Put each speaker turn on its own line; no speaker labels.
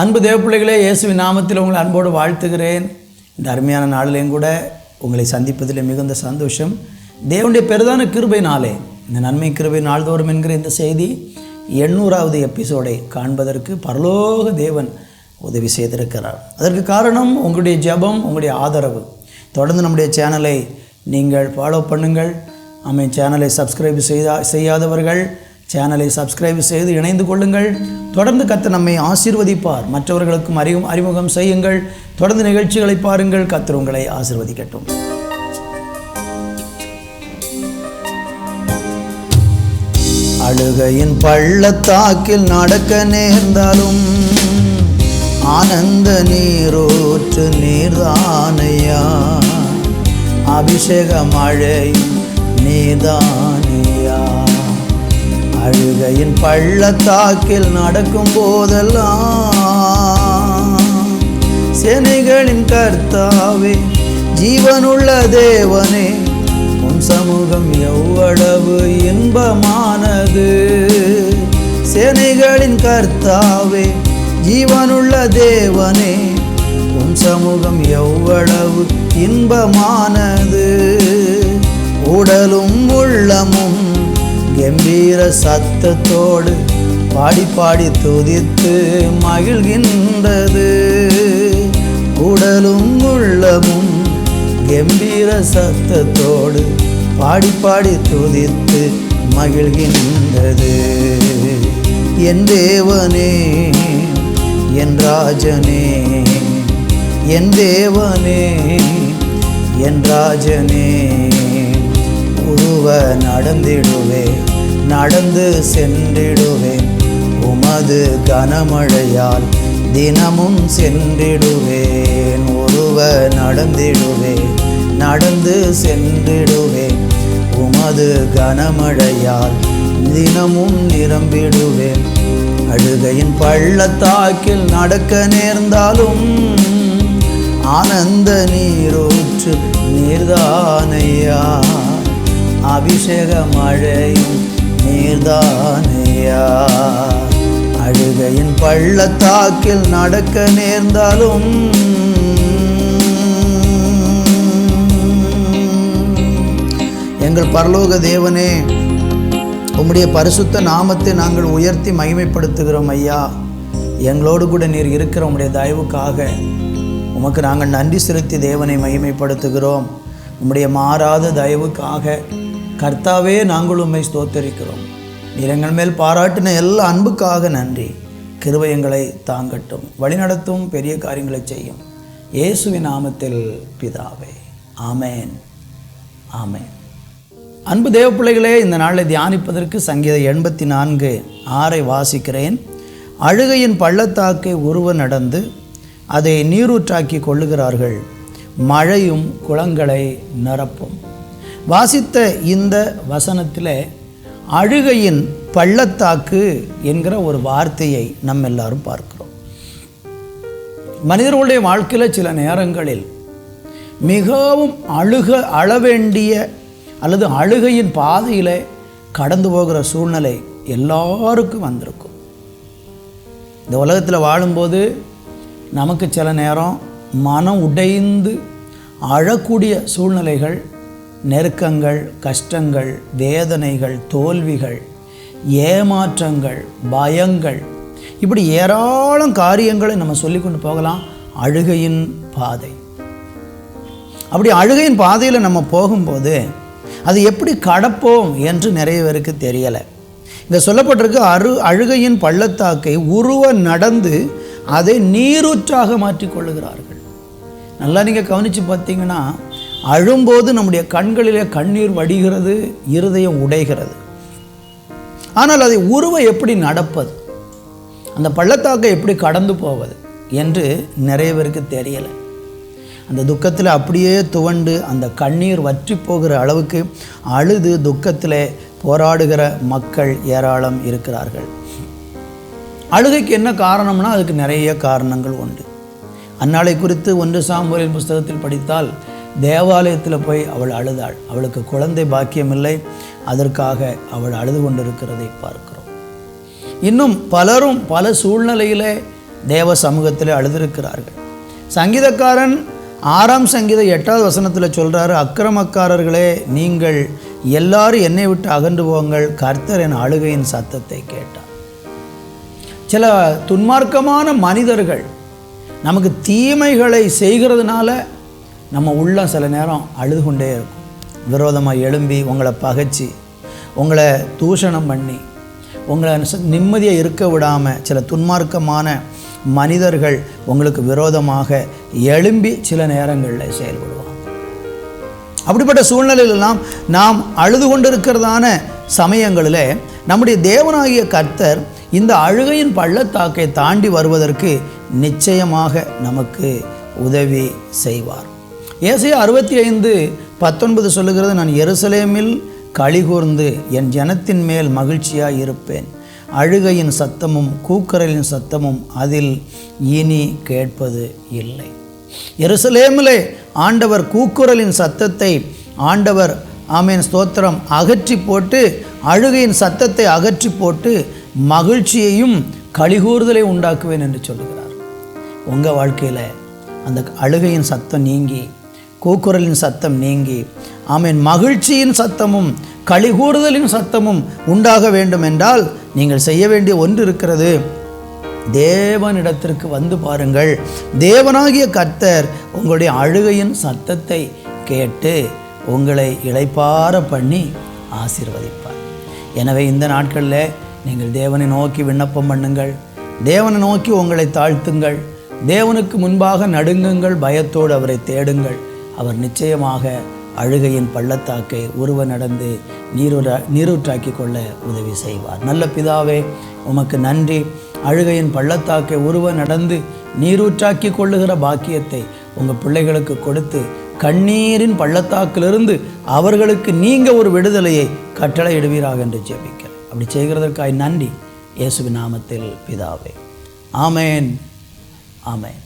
அன்பு தேவப்பிள்ளைகளே இயேசுவின் நாமத்தில் உங்களை அன்போடு வாழ்த்துகிறேன். இந்த அருமையான நாளிலையும் கூட உங்களை சந்திப்பதில் மிகுந்த சந்தோஷம். தேவனுடைய பெரிதான கிருபைனாலே இந்த நன்மை கிருபை நாள்தோறும் என்கிற இந்த செய்தி எண்ணூறாவது எபிசோடை காண்பதற்கு பரலோக தேவன் உதவி செய்திருக்கிறார். அதற்கு காரணம் உங்களுடைய ஜெபம் உங்களுடைய ஆதரவு. தொடர்ந்து நம்முடைய சேனலை நீங்கள் ஃபாலோ பண்ணுங்கள். அமை சேனலை சப்ஸ்கிரைப் செய்தா செய்யாதவர்கள் சேனலை சப்ஸ்கிரைப் செய்து இணைந்து கொள்ளுங்கள். தொடர்ந்து கத்த நம்மை ஆசீர்வதிப்பார். மற்றவர்களுக்கும் அறிவும் அறிமுகம் செய்யுங்கள். தொடர்ந்து நிகழ்ச்சிகளை பாருங்கள். கத்தர் உங்களை ஆசீர்வதிக்கட்டும். அழுகையின் பள்ளத்தாக்கில் நடக்க நேர்ந்தாலும் ஆனந்த நீரோற்று நீர்தானையா? அபிஷேக மழை நீதான் அழுகையின் பள்ளத்தாக்கில் நடக்கும் போதெல்லாம் சேனைகளின் கர்த்தாவே ஜீவனுள்ள தேவனே உன் சமூகம் எவ்வளவு இன்பமானது. சேனைகளின் கர்த்தாவே ஜீவனுள்ள தேவனே உன் சமூகம் எவ்வளவு இன்பமானது. உடலும் உள்ளமும் கம்பீர சத்தத்தோடு பாடி பாடி துதித்து மகிழ்கின்றது. உடலும் உள்ளமும் கம்பீர சத்தத்தோடு பாடி பாடி துதித்து மகிழ்கின்றது. என் தேவனே என் ராஜனே என் தேவனே என் ராஜனே. உருவ நடந்திடுவேன் நடந்து சென்றிடுவேன் உமது கனமழையால் தினமும் சென்றிடுவேன். ஒருவ நடந்திடுவேன் நடந்து சென்றிடுவேன் உமது கனமழையால் தினமும் நிரம்பிடுவேன். அழுகையின் பள்ளத்தாக்கில் நடக்க நேர்ந்தாலும் ஆனந்த நீரூற்று நீர்தானையா. அபிஷேக மழையும் நீர்தானையா? அழுகையின் பள்ளத்தாக்கில் நடக்க நேர்ந்தாலும் எங்கள் பரலோக தேவனே உம்முடைய பரிசுத்த நாமத்தை நாங்கள் உயர்த்தி மகிமைப்படுத்துகிறோம் ஐயா. எங்களோடு கூட நீர் இருக்கிற உம்முடைய தயவுக்காக உமக்கு நாங்கள் நன்றி செலுத்தி தேவனை மகிமைப்படுத்துகிறோம். உம்முடைய மாறாத தயவுக்காக கர்த்தாவே நாங்கள் உண்மை ஸ்தோத்தரிக்கிறோம். நிறங்கள் மேல் பாராட்டின எல்லா அன்புக்காக நன்றி. கிருபயங்களை தாங்கட்டும். வழிநடத்தும் பெரிய காரியங்களை செய்யும். இயேசுவின் நாமத்தில் பிதாவே. ஆமேன். ஆமேன். அன்பு தேவ பிள்ளைகளே இந்த நாளில் தியானிப்பதற்கு சங்கீத எண்பத்தி நான்கு ஆறை வாசிக்கிறேன். அழுகையின் பள்ளத்தாக்கை உருவ நடந்து அதை நீரூற்றாக்கி கொள்ளுகிறார்கள். மழையும் குளங்களை நிரப்பும். வாசித்த இந்த வசனத்தில் அழுகையின் பள்ளத்தாக்கு என்கிற ஒரு வார்த்தையை நம்ம எல்லாரும் பார்க்கிறோம். மனிதர்களுடைய வாழ்க்கையில் சில நேரங்களில் மிகவும் அழுக அழவேண்டிய அல்லது அழுகையின் பாதையில் கடந்து போகிற சூழ்நிலை எல்லாருக்கும் வந்திருக்கும். இந்த உலகத்தில் வாழும்போது நமக்கு சில நேரம் மனம் உடைந்து அழக்கூடிய சூழ்நிலைகள் நெருக்கங்கள் கஷ்டங்கள் வேதனைகள் தோல்விகள் ஏமாற்றங்கள் பயங்கள் இப்படி ஏராளம் காரியங்களை நம்ம சொல்லி கொண்டு போகலாம். அழுகையின் பாதை. அப்படி அழுகையின் பாதையில் நம்ம போகும்போது அது எப்படி கடப்போம் என்று நிறைய பேருக்கு தெரியலை. இங்கே சொல்லப்பட்டிருக்கு அரு அழுகையின் பள்ளத்தாக்கை உருவ நடந்து அதை நீரூற்றாக மாற்றிக்கொள்ளுகிறார்கள். நல்லா நீங்கள் கவனித்து பார்த்தீங்கன்னா அழும்போது நம்முடைய கண்களிலே கண்ணீர் வடிகிறது இருதயம் உடைகிறது. ஆனால் அதை உருவ எப்படி நடப்பது? அந்த பள்ளத்தாக்கை எப்படி கடந்து போவது என்று நிறைய பேருக்கு தெரியலை. அந்த துக்கத்தில் அப்படியே துவண்டு அந்த கண்ணீர் வற்றி போகிற அளவுக்கு அழுது துக்கத்தில் போராடுகிற மக்கள் ஏராளம் இருக்கிறார்கள். அழுகைக்கு என்ன காரணம்னா அதுக்கு நிறைய காரணங்கள் உண்டு. அந்நாளை குறித்து ஒன்று சாம்பலின் புஸ்தகத்தில் படித்தால் தேவாலயத்தில் போய் அவள் அழுதாள். அவளுக்கு குழந்தை பாக்கியமில்லை. அதற்காக அவள் அழுது கொண்டிருக்கிறதை பார்க்கிறோம். இன்னும் பலரும் பல சூழ்நிலையிலே தேவ சமூகத்தில் அழுதிருக்கிறார்கள். சங்கீதக்காரன் ஆறாம் சங்கீத எட்டாவது வசனத்தில் சொல்கிறாரு அக்கிரமக்காரர்களே நீங்கள் எல்லாரும் என்னை விட்டு அகன்று போங்கள். கர்த்தர் என் அழுகையின் சத்தத்தை கேட்டார். சில துன்மார்க்கமான மனிதர்கள் நமக்கு தீமைகளை செய்கிறதுனால நம்ம உள்ளம் சில நேரம் அழுது கொண்டே இருக்கும். விரோதமாக எழும்பி உங்களை பகைச்சி உங்களை தூஷணம் பண்ணி உங்களை நிம்மதியாக இருக்க விடாமல் சில துன்மார்க்கமான மனிதர்கள் உங்களுக்கு விரோதமாக எழும்பி சில நேரங்களில் செயல்படுவாங்க. அப்படிப்பட்ட சூழ்நிலையிலெல்லாம் நாம் அழுது கொண்டிருக்கிறதான சமயங்களில் நம்முடைய தேவனாகிய கர்த்தர் இந்த அழுகையின் பள்ளத்தாக்கை தாண்டி வருவதற்கு நிச்சயமாக நமக்கு உதவி செய்வார். ஏசையா அறுபத்தி ஐந்து பத்தொன்பது சொல்லுகிறது நான் எருசலேமில் கழிகூர்ந்து என் ஜனத்தின் மேல் மகிழ்ச்சியாக இருப்பேன். அழுகையின் சத்தமும் கூக்குரலின் சத்தமும் அதில் இனி கேட்பது இல்லை. எருசலேமிலே ஆண்டவர் கூக்குரலின் சத்தத்தை ஆண்டவர் ஆமீன் ஸ்தோத்திரம் அகற்றி போட்டு அழுகையின் சத்தத்தை அகற்றி போட்டு மகிழ்ச்சியையும் கழிகூறுதலை உண்டாக்குவேன் என்று சொல்லுகிறார். உங்கள் வாழ்க்கையில் அந்த அழுகையின் சத்தம் நீங்கி கூக்குரலின் சத்தம் நீங்கி ஆமீன் மகிழ்ச்சியின் சத்தமும் கலிகூறுதலின் சத்தமும் உண்டாக வேண்டும் என்றால் நீங்கள் செய்ய வேண்டிய ஒன்று இருக்கிறது. தேவனிடத்திற்கு வந்து பாருங்கள். தேவனாகிய கர்த்தர் உங்களுடைய அழுகையின் சத்தத்தை கேட்டு உங்களை இளைப்பார பண்ணி ஆசீர்வதிப்பார். எனவே இந்த நாட்களில் நீங்கள் தேவனை நோக்கி விண்ணப்பம் பண்ணுங்கள். தேவனை நோக்கி உங்களை தாழ்த்துங்கள். தேவனுக்கு முன்பாக நடுங்குங்கள். பயத்தோடு அவரை தேடுங்கள். அவர் நிச்சயமாக அழுகையின் பள்ளத்தாக்கை உருவ நடந்து நீரூரா நீரூற்றாக்கி கொள்ள உதவி செய்வார். நல்ல பிதாவே உமக்கு நன்றி. அழுகையின் பள்ளத்தாக்கை உருவ நடந்து நீரூற்றாக்கி கொள்ளுகிற பாக்கியத்தை உங்கள் பிள்ளைகளுக்கு கொடுத்து கண்ணீரின் பள்ளத்தாக்கிலிருந்து அவர்களுக்கு நீங்கள் ஒரு விடுதலையை கட்டளையிடுவீராக என்று ஜெபிக்கிறேன். அப்படி செய்கிறதற்காய் நன்றி. இயேசுவின் நாமத்தில் பிதாவே. ஆமேன். ஆமேன்.